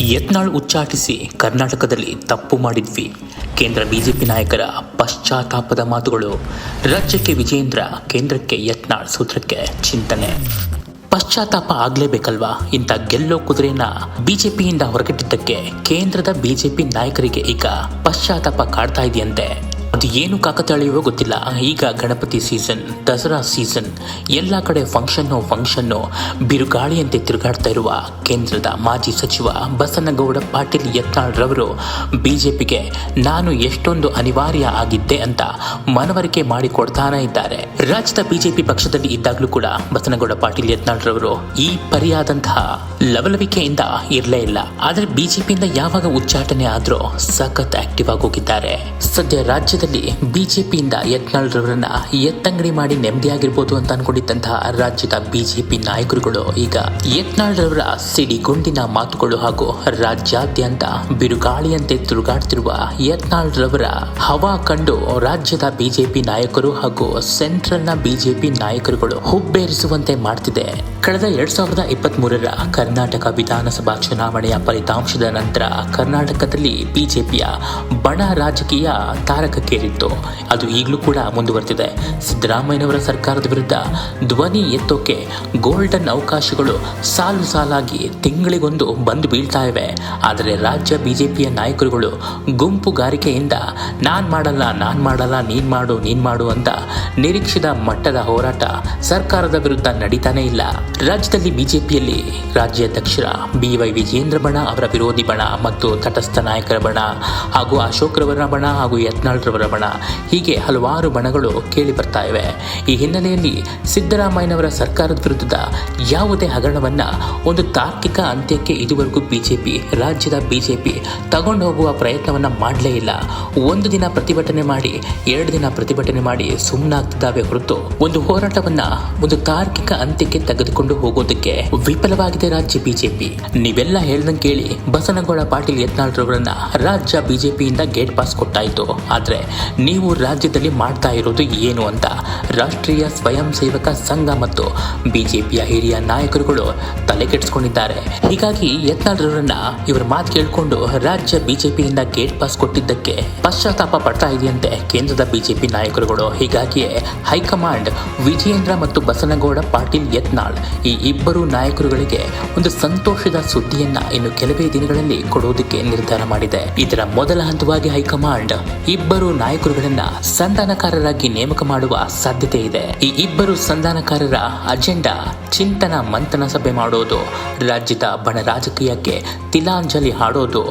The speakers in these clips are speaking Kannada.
ಯತ್ನಾಳ್ ಉಚ್ಚಾಟಿಸಿ ಕರ್ನಾಟಕದಲ್ಲಿ ತಪ್ಪು ಮಾಡಿದ್ವಿ. ಕೇಂದ್ರ ಬಿಜೆಪಿ ನಾಯಕರ ಪಶ್ಚಾತ್ತಾಪದ ಮಾತುಗಳು. ರಾಜ್ಯಕ್ಕೆ ವಿಜೇಂದ್ರ ಕೇಂದ್ರಕ್ಕೆ ಯತ್ನಾಳ್ ಸೂತ್ರಕ್ಕೆ ಚಿಂತನೆ. ಪಶ್ಚಾತ್ತಾಪ ಆಗ್ಲೇಬೇಕಲ್ವಾ? ಇಂಥ ಗೆಲ್ಲೋ ಕುದುರೆನ ಬಿಜೆಪಿಯಿಂದ ಹೊರಗಿಟ್ಟಿದ್ದಕ್ಕೆ ಕೇಂದ್ರದ ಬಿಜೆಪಿ ನಾಯಕರಿಗೆ ಈಗ ಪಶ್ಚಾತ್ತಾಪ ಕಾಡ್ತಾ ಇದೆಯಂತೆ. ಅದು ಏನು ಕಾಕತಾಳೀಯವೋ ಗೊತ್ತಿಲ್ಲ. ಈಗ ಗಣಪತಿ ಸೀಸನ್ ದಸರಾ ಸೀಸನ್ ಎಲ್ಲ ಕಡೆ ಫಂಕ್ಷನ್ನು ಫಂಕ್ಷನ್ನು ಬಿರುಗಾಳಿಯಂತೆ ತಿರುಗಾಡ್ತಾ ಇರುವ ಕೇಂದ್ರದ ಮಾಜಿ ಸಚಿವ ಬಸನಗೌಡ, ಪಾಟೀಲ್ ಯತ್ನಾಳ್ರವರು ಬಿಜೆಪಿಗೆ ನಾನು ಎಷ್ಟೊಂದು ಅನಿವಾರ್ಯ ಆಗಿದ್ದೆ ಅಂತ ಮನವರಿಕೆ ಮಾಡಿಕೊಡ್ತಾನೆ ಇದ್ದಾರೆ. ರಾಜ್ಯದ ಬಿಜೆಪಿ ಪಕ್ಷದಲ್ಲಿ ಇದ್ದಾಗಲೂ ಕೂಡ ಬಸನಗೌಡ, ಪಾಟೀಲ್ ಯತ್ನಾಳ್ರವರು ಈ ಪರಿಯಾದಂತಹ ಲವಲವಿಕೆಯಿಂದ ಇರಲೇ ಇಲ್ಲ. ಆದರೆ ಬಿಜೆಪಿಯಿಂದ ಯಾವಾಗ ಉಚ್ಚಾಟನೆ ಆದ್ರೂ ಸಖತ್ ಆಕ್ಟಿವ್ ಆಗಿ ಸದ್ಯ ಸದ್ಯ ರಾಜ್ಯದಲ್ಲಿ ಬಿಜೆಪಿಯಿಂದ ಯತ್ನಾಳ್ ರವರನ್ನ ಎತ್ತಂಗಡಿ ಮಾಡಿ ನೆಮ್ಮದಿಯಾಗಿರ್ಬೋದು ಅಂತ ಅನ್ಕೊಂಡಿದ್ದಂತಹ ರಾಜ್ಯದ ಬಿಜೆಪಿ ನಾಯಕರುಗಳು ಈಗ ಯತ್ನಾಳ್ ರವರ ಸಿಡಿಗುಂಡಿನ ಮಾತುಗಳು ಹಾಗೂ ರಾಜ್ಯಾದ್ಯಂತ ಬಿರುಗಾಳಿಯಂತೆ ತಿರುಗಾಡ್ತಿರುವ ಯತ್ನಾಳ್ ರವರ ಹವಾ ಕಂಡು ರಾಜ್ಯದ ಬಿಜೆಪಿ ನಾಯಕರು ಹಾಗೂ ಸೆಂಟ್ರಲ್ನ ಬಿಜೆಪಿ ನಾಯಕರುಗಳು ಹುಬ್ಬೇರಿಸುವಂತೆ ಮಾಡ್ತಿದೆ. ಕಳೆದ ಎರಡ್ ಸಾವಿರದ ಇಪ್ಪತ್ತ್ ಮೂರರ ಕರ್ನಾಟಕ ವಿಧಾನಸಭಾ ಚುನಾವಣೆಯ ಫಲಿತಾಂಶದ ನಂತರ ಕರ್ನಾಟಕದಲ್ಲಿ ಬಿಜೆಪಿಯ ಬಣ ರಾಜಕೀಯ ತಾರಕಕ್ಕೇರಿತ್ತು. ಅದು ಈಗಲೂ ಕೂಡ ಮುಂದುವರೆದಿದೆ. ಸಿದ್ದರಾಮಯ್ಯನವರ ಸರ್ಕಾರದ ವಿರುದ್ಧ ಧ್ವನಿ ಎತ್ತೋಕೆ ಗೋಲ್ಡನ್ ಅವಕಾಶಗಳು ಸಾಲು ಸಾಲಾಗಿ ತಿಂಗಳಿಗೊಂದು ಬಂದು ಬೀಳ್ತಾ ಇವೆ. ಆದರೆ ರಾಜ್ಯ ಬಿಜೆಪಿಯ ನಾಯಕರುಗಳು ಗುಂಪುಗಾರಿಕೆಯಿಂದ ನಾನ್ ಮಾಡಲ್ಲ ನಾನ್ ಮಾಡಲ್ಲ, ನೀನ್ ಮಾಡು ನೀನ್ ಮಾಡು ಅಂತ ನಿರೀಕ್ಷಿತ ಮಟ್ಟದ ಹೋರಾಟ ಸರ್ಕಾರದ ವಿರುದ್ಧ ನಡೀತಾನೇ ಇಲ್ಲ. ರಾಜ್ಯದಲ್ಲಿ ಬಿಜೆಪಿಯಲ್ಲಿ ರಾಜ್ಯಾಧ್ಯಕ್ಷ ಬಿವೈ ವಿಜೇಂದ್ರ ಬಣ, ಅವರ ವಿರೋಧಿ ಬಣ ಮತ್ತು ತಟಸ್ಥ ನಾಯಕರ ಬಣ ಹಾಗೂ ಅಶೋಕ್ ರವರ ಬಣ ಹಾಗೂ ಯತ್ನಾಳ್ ರವರ ಬಣ. ಹೀಗೆ ಹಲವಾರು ಬಣಗಳು ಕೇಳಿ ಬರ್ತಾ ಇವೆ. ಈ ಹಿನ್ನೆಲೆಯಲ್ಲಿ ಸಿದ್ದರಾಮಯ್ಯನವರ ಸರ್ಕಾರದ ವಿರುದ್ಧದ ಯಾವುದೇ ಹಗರಣವನ್ನ ಒಂದು ತಾರ್ಕಿಕ ಅಂತ್ಯಕ್ಕೆ ಇದುವರೆಗೂ ಬಿಜೆಪಿ, ರಾಜ್ಯದ ಬಿಜೆಪಿ ತಗೊಂಡು ಹೋಗುವ ಪ್ರಯತ್ನವನ್ನ ಮಾಡಲೇ ಇಲ್ಲ. ಒಂದು ದಿನ ಪ್ರತಿಭಟನೆ ಮಾಡಿ, ಎರಡು ದಿನ ಪ್ರತಿಭಟನೆ ಮಾಡಿ ಸುಮ್ಮನಾಗ್ತಿದ್ದಾವೆ ಹೊರತು ಒಂದು ಹೋರಾಟವನ್ನ ಒಂದು ತಾರ್ಕಿಕ ಅಂತ್ಯಕ್ಕೆ ತೆಗೆದುಕೊಂಡು ಹೋಗೋದಕ್ಕೆ ವಿಫಲವಾಗಿದೆ ರಾಜ್ಯ ಬಿಜೆಪಿ. ನೀವೆಲ್ಲ ಹೇಳ್ದಂಗೆ ಕೇಳಿ ಬಸನಗೌಡ ಪಾಟೀಲ್ ಯತ್ನಾಳ್ರವರನ್ನ ರಾಜ್ಯ ಬಿಜೆಪಿಯಿಂದ ಗೇಟ್ ಪಾಸ್ ಕೊಟ್ಟಾಯಿತು. ಆದ್ರೆ ನೀವು ರಾಜ್ಯದಲ್ಲಿ ಮಾಡ್ತಾ ಇರೋದು ಏನು ಅಂತ ರಾಷ್ಟ್ರೀಯ ಸ್ವಯಂ ಸೇವಕ ಸಂಘ ಮತ್ತು ಬಿಜೆಪಿಯ ಹಿರಿಯ ನಾಯಕರುಗಳು ತಲೆ ಕೆಡಿಸ್ಕೊಂಡಿದ್ದಾರೆ. ಹೀಗಾಗಿ ಯತ್ನಾಳ್ರವರನ್ನ ಇವರ ಮಾತು ಕೇಳಿಕೊಂಡು ರಾಜ್ಯ ಬಿಜೆಪಿಯಿಂದ ಗೇಟ್ ಪಾಸ್ ಕೊಟ್ಟಿದ್ದಕ್ಕೆ ಪಶ್ಚಾತ್ತಾಪ ಪಡ್ತಾ ಇದೆಯಂತೆ ಕೇಂದ್ರದ ಬಿಜೆಪಿ ನಾಯಕರುಗಳು. ಹೀಗಾಗಿಯೇ ಹೈಕಮಾಂಡ್ ವಿಜಯೇಂದ್ರ ಮತ್ತು ಬಸನಗೌಡ ಪಾಟೀಲ್ ಯತ್ನಾಳ್ ಈ ಇಬ್ಬರು ನಾಯಕರುಗಳಿಗೆ ಒಂದು ಸಂತೋಷದ ಸುದ್ದಿಯನ್ನ ಇನ್ನು ಕೆಲವೇ ದಿನಗಳಲ್ಲಿ ಕೊಡುವುದಕ್ಕೆ ನಿರ್ಧಾರ ಮಾಡಿದೆ. ಇದರ ಮೊದಲ ಹಂತವಾಗಿ ಹೈಕಮಾಂಡ್ ಇಬ್ಬರು ನಾಯಕರುಗಳನ್ನ ಸಂಧಾನಕಾರರಾಗಿ ನೇಮಕ ಮಾಡುವ ಸಾಧ್ಯತೆ ಇದೆ. ಈ ಇಬ್ಬರು ಸಂಧಾನಕಾರರ ಅಜೆಂಡಾ ಚಿಂತನ ಮಂಥನ ಸಭೆ ಮಾಡೋದು, ರಾಜ್ಯದ ಬಣ ರಾಜಕೀಯಕ್ಕೆ ತಿಲಾಂಜಲಿ ಹಾಡೋದು,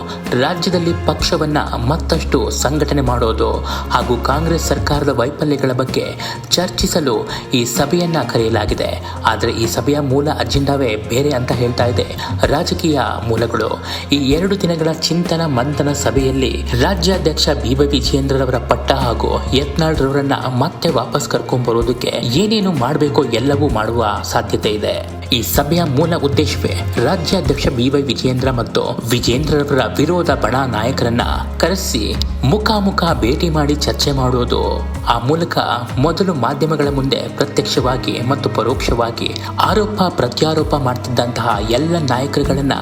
ರಾಜ್ಯದಲ್ಲಿ ಪಕ್ಷವನ್ನ ಮತ್ತಷ್ಟು ಸಂಘಟನೆ ಮಾಡೋದು ಹಾಗೂ ಕಾಂಗ್ರೆಸ್ ಸರ್ಕಾರದ ವೈಫಲ್ಯಗಳ ಬಗ್ಗೆ ಚರ್ಚಿಸಲು ಈ ಸಭೆಯನ್ನ ಕರೆಯಲಾಗಿದೆ. ಆದರೆ ಈ ಸಭೆಯ ಮೂಲ ಅಜೆಂಡಾವೇ ಬೇರೆ ಅಂತ ಹೇಳ್ತಾ ಇದೆ ರಾಜಕೀಯ ಮೂಲಗಳು. ಈ ಎರಡು ದಿನಗಳ ಚಿಂತನ ಮಂಥನ ಸಭೆಯಲ್ಲಿ ರಾಜ್ಯಾಧ್ಯಕ್ಷ ಬಿ ವೈ ವಿಜಯೇಂದ್ರರವರ ಪಟ್ಟ ಹಾಗೂ ಯತ್ನಾಳ್ ರವರನ್ನ ಮತ್ತೆ ವಾಪಸ್ ಕರ್ಕೊಂಡ್ ಬರೋದಕ್ಕೆ ಏನೇನು ಮಾಡಬೇಕೋ ಎಲ್ಲವೂ ಮಾಡುವ ಸಾಧ್ಯತೆ ಇದೆ. ಈ ಸಭೆಯ ಮೂಲ ಉದ್ದೇಶವೇ ರಾಜ್ಯಾಧ್ಯಕ್ಷ ಬಿ ವೈ ವಿಜಯೇಂದ್ರ ಮತ್ತು ವಿಜೇಂದ್ರರವರ ವಿರೋಧ ಬಣ ನಾಯಕರನ್ನ ಕರೆಸಿ ಮುಖಾಮುಖ ಭೇಟಿ ಮಾಡಿ ಚರ್ಚೆ ಮಾಡುವುದು ಆ ಮೂಲಕ ಮೊದಲು ಮಾಧ್ಯಮಗಳ ಮುಂದೆ ಪ್ರತ್ಯಕ್ಷವಾಗಿ ಮತ್ತು ಪರೋಕ್ಷವಾಗಿ ಆರೋಪ ಪ್ರತ್ಯಾರೋಪ ಮಾಡ್ತಿದ್ದಂತಹ ಎಲ್ಲ ನಾಯಕರುಗಳನ್ನ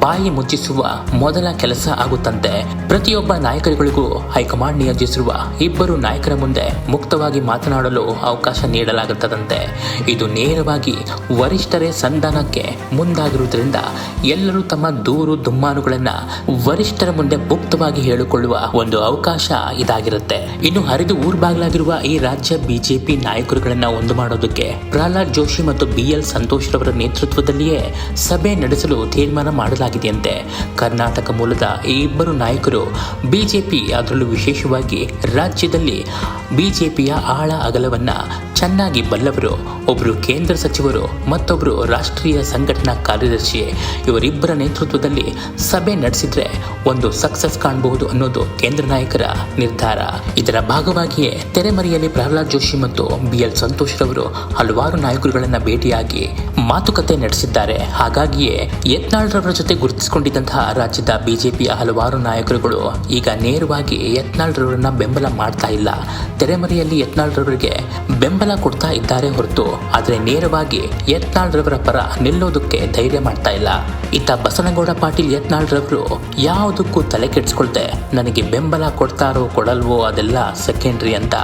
ಬಾಯಿ ಮುಚ್ಚಿಸುವ ಮೊದಲ ಕೆಲಸ ಆಗುತ್ತಂತೆ. ಪ್ರತಿಯೊಬ್ಬ ನಾಯಕರುಗಳಿಗೂ ಹೈಕಮಾಂಡ್ ನಿಯೋಜಿಸಿರುವ ಇಬ್ಬರು ನಾಯಕರ ಮುಂದೆ ಮುಕ್ತವಾಗಿ ಮಾತನಾಡಲು ಅವಕಾಶ ನೀಡಲಾಗುತ್ತದಂತೆ. ಇದು ನೇರವಾಗಿ ವರಿಷ್ಠರೇ ಸಂಧಾನಕ್ಕೆ ಮುಂದಾಗಿರುವುದರಿಂದ ಎಲ್ಲರೂ ತಮ್ಮ ದೂರು ದುಮ್ಮಾನುಗಳನ್ನ ವರಿಷ್ಠರ ಮುಂದೆ ಮುಕ್ತವಾಗಿ ಹೇಳಿಕೊಳ್ಳುವ ಒಂದು ಅವಕಾಶ ಇದಾಗಿರುತ್ತೆ. ಇನ್ನು ಹರಿದು ಊರ್ ಬಾಗ್ಲಾಗಿರುವ ಈ ರಾಜ್ಯ ಬಿಜೆಪಿ ನಾಯಕರುಗಳನ್ನ ಒಂದು ಮಾಡೋದಕ್ಕೆ ಪ್ರಹ್ಲಾದ್ ಜೋಶಿ ಮತ್ತು ಬಿ ಎಲ್ ಸಂತೋಷ್ ರವರ ನೇತೃತ್ವದಲ್ಲಿಯೇ ಸಭೆ ನಡೆಸಲು ತೀರ್ಮಾನ ಮಾಡಲಾಗಿದೆಯಂತೆ. ಕರ್ನಾಟಕ ಮೂಲದ ಈ ಇಬ್ಬರು ನಾಯಕರು ಬಿಜೆಪಿ ಅದರಲ್ಲೂ ವಿಶೇಷವಾಗಿ ರಾಜ್ಯದಲ್ಲಿ ಬಿಜೆಪಿಯ ಆಳ ಅಗಲವನ್ನ ಚೆನ್ನಾಗಿ ಬಲ್ಲವರು. ಒಬ್ಬರು ಕೇಂದ್ರ ಸಚಿವರು ಮತ್ತೊಬ್ಬರು ರಾಷ್ಟ್ರೀಯ ಸಂಘಟನಾ ಕಾರ್ಯದರ್ಶಿ. ಇವರಿಬ್ಬರ ನೇತೃತ್ವದಲ್ಲಿ ಸಭೆ ನಡೆಸಿದ್ರೆ ಒಂದು ಸಕ್ಸಸ್ ಕಾಣಬಹುದು ಅನ್ನೋದು ಕೇಂದ್ರ ನಾಯಕರ ನಿರ್ಧಾರ. ಇದರ ಭಾಗವಾಗಿಯೇ ತೆರೆಮರೆಯಲ್ಲಿ ಪ್ರಹ್ಲಾದ್ ಜೋಶಿ ಮತ್ತು ಬಿ ಎಲ್ ಸಂತೋಷ್ ರವರು ಹಲವಾರು ನಾಯಕರುಗಳನ್ನ ಭೇಟಿಯಾಗಿ ಮಾತುಕತೆ ನಡೆಸಿದ್ದಾರೆ. ಹಾಗಾಗಿಯೇ ಯತ್ನಾಳ್ ರವರ ಜೊತೆ ಗುರುತಿಸಿಕೊಂಡಿದ್ದಂತಹ ರಾಜ್ಯದ ಬಿಜೆಪಿಯ ಹಲವಾರು ನಾಯಕರುಗಳು ಈಗ ನೇರವಾಗಿ ಯತ್ನಾಳ್ ರವರನ್ನ ಬೆಂಬಲ ಮಾಡ್ತಾ ಇಲ್ಲ. ತೆರೆಮರೆಯಲ್ಲಿ ಯತ್ನಾಳ್ರವರಿಗೆ ಬೆಂಬಲ ಕೊಡ್ತಾ ಇದ್ದಾರೆ ಹೊರತು ಆದರೆ ನೇರವಾಗಿ ಯತ್ನಾಳ್ರವರ ಪರ ನಿಲ್ಲೋದಕ್ಕೆ ಧೈರ್ಯ ಮಾಡ್ತಾ ಇಲ್ಲ. ಇತ್ತ ಬಸನಗೌಡ ಪಾಟೀಲ್ ಯತ್ನಾಳ್ರವರು ಯಾವುದಕ್ಕೂ ತಲೆ ಕೆಡಿಸ್ಕೊಳ್ತೆ ನನಗೆ ಬೆಂಬಲ ಕೊಡ್ತಾರೋ ಕೊಡಲ್ವೋ ಅದೆಲ್ಲ ಸೆಕೆಂಡ್ರಿ ಅಂತ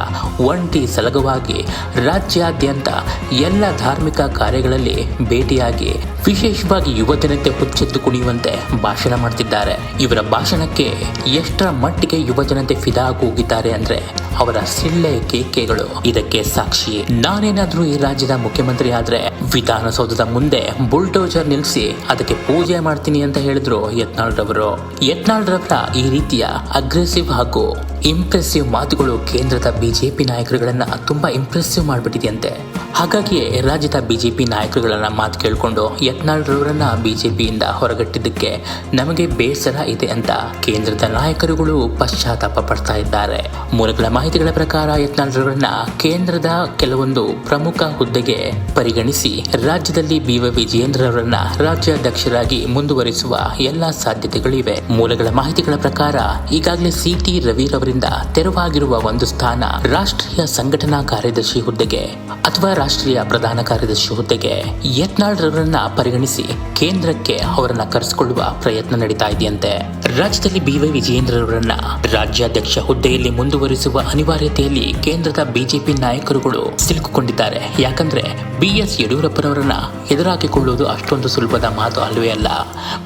ಒಂಟಿ ಸಲಗವಾಗಿ ರಾಜ್ಯಾದ್ಯಂತ ಎಲ್ಲ ಧಾರ್ಮಿಕ ಕಾರ್ಯಗಳಲ್ಲಿ ಭೇಟಿಯಾಗಿ ವಿಶೇಷವಾಗಿ ಯುವ ಜನತೆ ಹುಚ್ಚೆತ್ತು ಕುಣಿಯುವಂತೆ ಭಾಷಣ ಮಾಡ್ತಿದ್ದಾರೆ. ಇವರ ಭಾಷಣಕ್ಕೆ ಎಷ್ಟರ ಮಟ್ಟಿಗೆ ಯುವಜನತೆ ಫಿದಾ ಕೂಗಿದ್ದಾರೆ ಅಂದ್ರೆ ಅವರ ಸಿಳ್ಳೆ ಕೇಕೆಗಳು. ಇದಕ್ಕೆ ಸಾಕ್ಷಿ. ನಾನೇನಾದ್ರೂ ಈ ರಾಜ್ಯದ ಮುಖ್ಯಮಂತ್ರಿ ಆದ್ರೆ ವಿಧಾನಸೌಧದ ಮುಂದೆ ಬುಲ್ಡೋಜರ್ ನಿಲ್ಲಿಸಿ ಅದಕ್ಕೆ ಪೂಜೆ ಮಾಡ್ತೀನಿ ಅಂತ ಹೇಳಿದ್ರು ಯತ್ನಾಳ್ ರವರು ಯತ್ನಾಳ್ ರವರ ಈ ರೀತಿಯ ಅಗ್ರೆಸಿವ್ ಹಾಗೂ ಇಂಪ್ರೆಸಿವ್ ಮಾತುಗಳು ಕೇಂದ್ರದ ಬಿಜೆಪಿ ನಾಯಕರುಗಳನ್ನ ತುಂಬಾ ಇಂಪ್ರೆಸಿವ್ ಮಾಡಿಬಿಟ್ಟಿದೆಯಂತೆ. ಹಾಗಾಗಿ ರಾಜ್ಯದ ಬಿಜೆಪಿ ನಾಯಕರುಗಳನ್ನ ಮಾತು ಕೇಳಿಕೊಂಡು ಯತ್ನಾಳ್ರವರನ್ನ ಬಿಜೆಪಿಯಿಂದ ಹೊರಗಟ್ಟಿದ್ದಕ್ಕೆ ನಮಗೆ ಬೇಸರ ಇದೆ ಅಂತ ಕೇಂದ್ರದ ನಾಯಕರುಗಳು ಪಶ್ಚಾತ್ತಾಪ ಪಡ್ತಾ ಇದ್ದಾರೆ. ಮೂಲಗಳ ಮಾಹಿತಿಗಳ ಪ್ರಕಾರ ಯತ್ನಾಳ್ರವರನ್ನ ಕೇಂದ್ರದ ಕೆಲವೊಂದು ಪ್ರಮುಖ ಹುದ್ದೆಗೆ ಪರಿಗಣಿಸಿ ರಾಜ್ಯದಲ್ಲಿ ಬಿ ವೈ ವಿಜಯೇಂದ್ರರವರನ್ನ ರಾಜ್ಯಾಧ್ಯಕ್ಷರಾಗಿ ಮುಂದುವರಿಸುವ ಎಲ್ಲಾ ಸಾಧ್ಯತೆಗಳಿವೆ. ಮೂಲಗಳ ಮಾಹಿತಿಗಳ ಪ್ರಕಾರ ಈಗಾಗಲೇ ಸಿ ಟಿ ರವಿರವರಿಂದ ತೆರವಾಗಿರುವ ಒಂದು ಸ್ಥಾನ ರಾಷ್ಟ್ರೀಯ ಸಂಘಟನಾ ಕಾರ್ಯದರ್ಶಿ ಹುದ್ದೆಗೆ ಅಥವಾ ರಾಷ್ಟ್ರೀಯ ಪ್ರಧಾನ ಕಾರ್ಯದರ್ಶಿ ಹುದ್ದೆಗೆ. ಯತ್ನಾಳ್ ರವರನ್ನ ಪರಿಗಣಿಸಿ ಕೇಂದ್ರಕ್ಕೆ ಅವರನ್ನ ಕರೆಸಿಕೊಳ್ಳುವ ಪ್ರಯತ್ನ ನಡೀತಾ ಇದೆಯಂತೆ. ರಾಜ್ಯದಲ್ಲಿ ಬಿ ವೈ ವಿಜಯೇಂದ್ರರವರನ್ನ ರಾಜ್ಯಾಧ್ಯಕ್ಷ ಹುದ್ದೆಯಲ್ಲಿ ಮುಂದುವರಿಸುವ ಅನಿವಾರ್ಯತೆಯಲ್ಲಿ ಕೇಂದ್ರದ ಬಿಜೆಪಿ ನಾಯಕರುಗಳು ಸಿಲುಕಿಕೊಂಡಿದ್ದಾರೆ. ಯಾಕಂದ್ರೆ ಬಿ ಎಸ್ ಯಡಿಯೂರಪ್ಪನವರನ್ನ ಎದುರಾಕಿಕೊಳ್ಳುವುದು ಅಷ್ಟೊಂದು ಸುಲಭದ ಮಾತು ಅಲ್ಲವೇ ಅಲ್ಲ.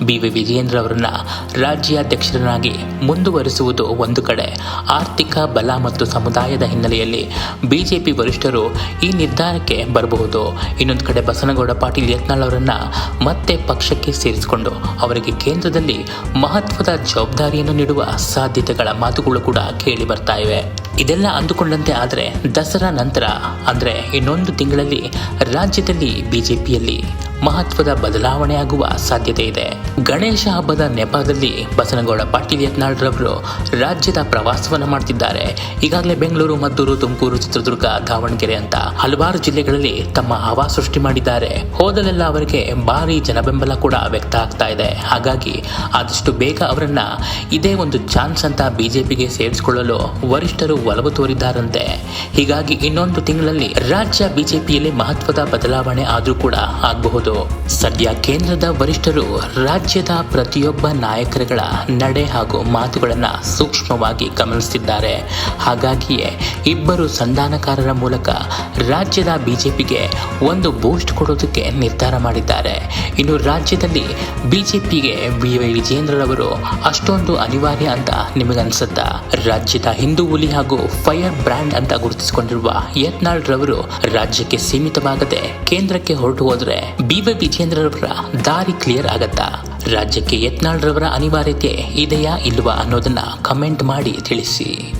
ಬಿ ವಿ ವಿಜಯೇಂದ್ರ ಅವರನ್ನ ರಾಜ್ಯಾಧ್ಯಕ್ಷರನ್ನಾಗಿ ಮುಂದುವರಿಸುವುದು ಒಂದು ಕಡೆ ಆರ್ಥಿಕ ಬಲ ಮತ್ತು ಸಮುದಾಯದ ಹಿನ್ನೆಲೆಯಲ್ಲಿ ಬಿಜೆಪಿ ವರಿಷ್ಠರು ಈ ನಿರ್ಧಾರಕ್ಕೆ ಬರಬಹುದು. ಇನ್ನೊಂದು ಕಡೆ ಬಸನಗೌಡ ಪಾಟೀಲ್ ಯತ್ನಾಳ್ ಅವರನ್ನ ಮತ್ತೆ ಪಕ್ಷಕ್ಕೆ ಸೇರಿಸಿಕೊಂಡು ಅವರಿಗೆ ಕೇಂದ್ರದಲ್ಲಿ ಮಹತ್ವದ ಜವಾಬ್ದಾರಿಯನ್ನು ನೀಡುವ ಸಾಧ್ಯತೆಗಳ ಮಾತುಗಳು ಕೂಡ ಕೇಳಿ ಬರ್ತಾ ಇವೆ. ಇದೆಲ್ಲ ಅಂದುಕೊಂಡಂತೆ ಆದರೆ ದಸರಾ ನಂತರ ಅಂದರೆ ಇನ್ನೊಂದು ತಿಂಗಳಲ್ಲಿ ರಾಜ್ಯದಲ್ಲಿ ಬಿಜೆಪಿಯಲ್ಲಿ ಮಹತ್ವದ ಬದಲಾವಣೆ ಆಗುವ ಸಾಧ್ಯತೆ ಇದೆ. ಗಣೇಶ ಹಬ್ಬದ ನೆಪದಲ್ಲಿ ಬಸನಗೌಡ ಪಾಟೀಲ್ ಯತ್ನಾಳ್ ರವರು ರಾಜ್ಯದ ಪ್ರವಾಸವನ್ನು ಮಾಡ್ತಿದ್ದಾರೆ. ಈಗಾಗಲೇ ಬೆಂಗಳೂರು, ಮದ್ದೂರು, ತುಮಕೂರು, ಚಿತ್ರದುರ್ಗ, ದಾವಣಗೆರೆ ಅಂತ ಹಲವಾರು ಜಿಲ್ಲೆಗಳಲ್ಲಿ ತಮ್ಮ ಹವಾ ಸೃಷ್ಟಿ ಮಾಡಿದ್ದಾರೆ. ಹೋದಲೆಲ್ಲ ಅವರಿಗೆ ಭಾರಿ ಜನಬೆಂಬಲ ಕೂಡ ವ್ಯಕ್ತ ಆಗ್ತಾ ಇದೆ. ಹಾಗಾಗಿ ಆದಷ್ಟು ಬೇಗ ಅವರನ್ನ ಇದೇ ಒಂದು ಚಾನ್ಸ್ ಅಂತ ಬಿಜೆಪಿಗೆ ಸೇರಿಸಿಕೊಳ್ಳಲು ವರಿಷ್ಠರು ಒಲವು ತೋರಿದ್ದಾರಂತೆ. ಹೀಗಾಗಿ ಇನ್ನೊಂದು ತಿಂಗಳಲ್ಲಿ ರಾಜ್ಯ ಬಿಜೆಪಿಯಲ್ಲಿ ಮಹತ್ವದ ಬದಲಾವಣೆ ಆದರೂ ಕೂಡ ಆಗಬಹುದು. ಸದ್ಯ ಕೇಂದ್ರದ ವರಿಷ್ಠರು ರಾಜ್ಯದ ಪ್ರತಿಯೊಬ್ಬ ನಾಯಕರುಗಳ ನಡೆ ಹಾಗೂ ಮಾತುಗಳನ್ನು ಸೂಕ್ಷ್ಮವಾಗಿ ಗಮನಿಸುತ್ತಿದ್ದಾರೆ. ಹಾಗಾಗಿಯೇ ಇಬ್ಬರು ಸಂಧಾನಕಾರರ ಮೂಲಕ ರಾಜ್ಯದ ಬಿಜೆಪಿಗೆ ಒಂದು ಬೂಸ್ಟ್ ಕೊಡೋದಕ್ಕೆ ನಿರ್ಧಾರ ಮಾಡಿದ್ದಾರೆ. ಇನ್ನು ರಾಜ್ಯದಲ್ಲಿ ಬಿಜೆಪಿಗೆ ಬಿ ವೈ ವಿಜೇಂದ್ರರವರು ಅಷ್ಟೊಂದು ಅನಿವಾರ್ಯ ಅಂತ ನಿಮಗನ್ಸುತ್ತಾ. ರಾಜ್ಯದ ಹಿಂದೂ ಹುಲಿ ಹಾಗೂ ಫೈರ್ ಬ್ರ್ಯಾಂಡ್ ಅಂತ ಗುರುತಿಸಿಕೊಂಡಿರುವ ಯತ್ನಾಳ್ ರವರು ರಾಜ್ಯಕ್ಕೆ ಸೀಮಿತವಾಗದೆ ಕೇಂದ್ರಕ್ಕೆ ಹೊರಟು ಹೋದ್ರೆ ವೈ ವಿಜೇಂದ್ರರವರ ದಾರಿ ಕ್ಲಿಯರ್ ಆಗತ್ತಾ? ರಾಜ್ಯಕ್ಕೆ ಯತ್ನಾಳ್ರವರ ಅನಿವಾರ್ಯತೆ ಇದೆಯಾ ಇಲ್ವಾ ಅನ್ನೋದನ್ನ ಕಮೆಂಟ್ ಮಾಡಿ ತಿಳಿಸಿ.